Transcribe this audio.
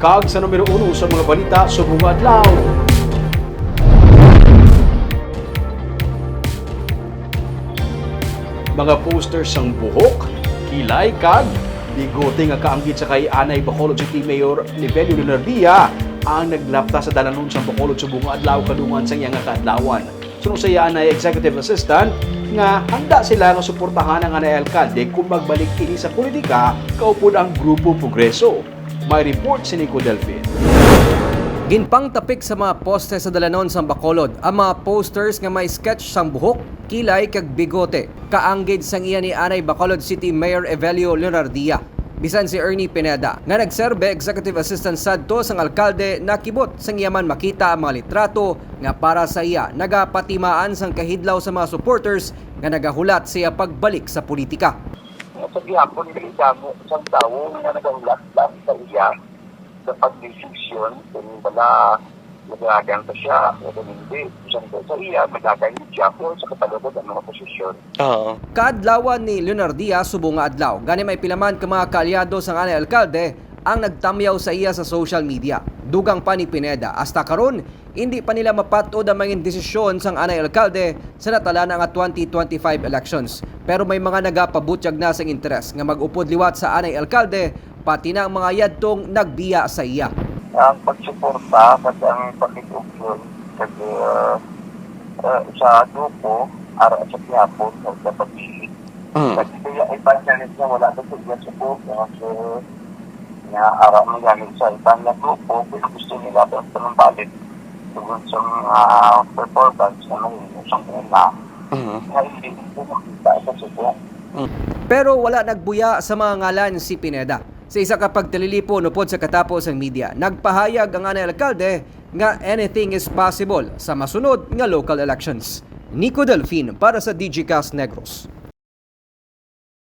Kag sa numero uno sa mga balita sa buong adlaw. Mga posters sang buhok, kilay kag bigote nga kaanggit sa kay Anay Bacolod City Mayor Nivelio Leonardia ang naglapta sa dalanon sa Bacolod sa buong adlaw kadungan sa iya nga kaadlawan. Sunod sa iya Anay Executive Assistant nga handa sila nga suportahan ang Anay Alkalde kung magbalik kini sa politika kaupod ang Grupo Progreso. May report si Nico Delfin. Ginpang tapik sa mga poste sa dalanon sa Bacolod ang mga posters nga may sketch sang buhok, kilay kag bigote. Kaanggid sang iya ni Anay Bacolod City Mayor Evelio Leonardia. Bisan si Ernie Pineda nga nagserbe executive assistant sadto sang alkalde nakibot sang iya man makita ang mga litrato nga para sa iya nagapatimaan sang kahidlaw sa mga supporters nga nagahulat sa iya pagbalik sa politika. Sa gihapon dili damo isang tawo nga nagahulat lang sa iya sa pagdesisyon kung bala nagagan pa siya o kung hindi isang sa iya magagan siya po sa katalogod ng mga posisyon Oo. Kaadlawan ni Leonardia subong nga adlaw. Gani may pilaman ka mga kaalyado sa anay alkalde ang nagtamyaw sa iya sa social media. Dugang pa ni Pineda. Hasta karon hindi pa nila mapatod ang mga desisyon sang anay alkalde sa natala nga 2025 elections. Pero may mga nagapabutyag na sang interes nga mag-upod liwat sa anay alkalde pati na ang mga yadtong nagbiya sa iya. ang pagsuporta at ang pagkikupyon kag uh, uh, sa grupo ara sa gihapon o sa pagpili Mm. kasi kaya iban niya niya wala na sa support kasi nga ara mo gamit sa ibang na grupo kung gusto nila ang panumbalik tungkol sa mga performance na may isang una Support. Pero wala nagbuya sa mga ngalan si Pineda. Sa isa ka pagtalilipon upod sa katapos ang media, nagpahayag ang anay alkalde nga anything is possible sa masunod nga local elections. Nico Delfin para sa DGCast Negros.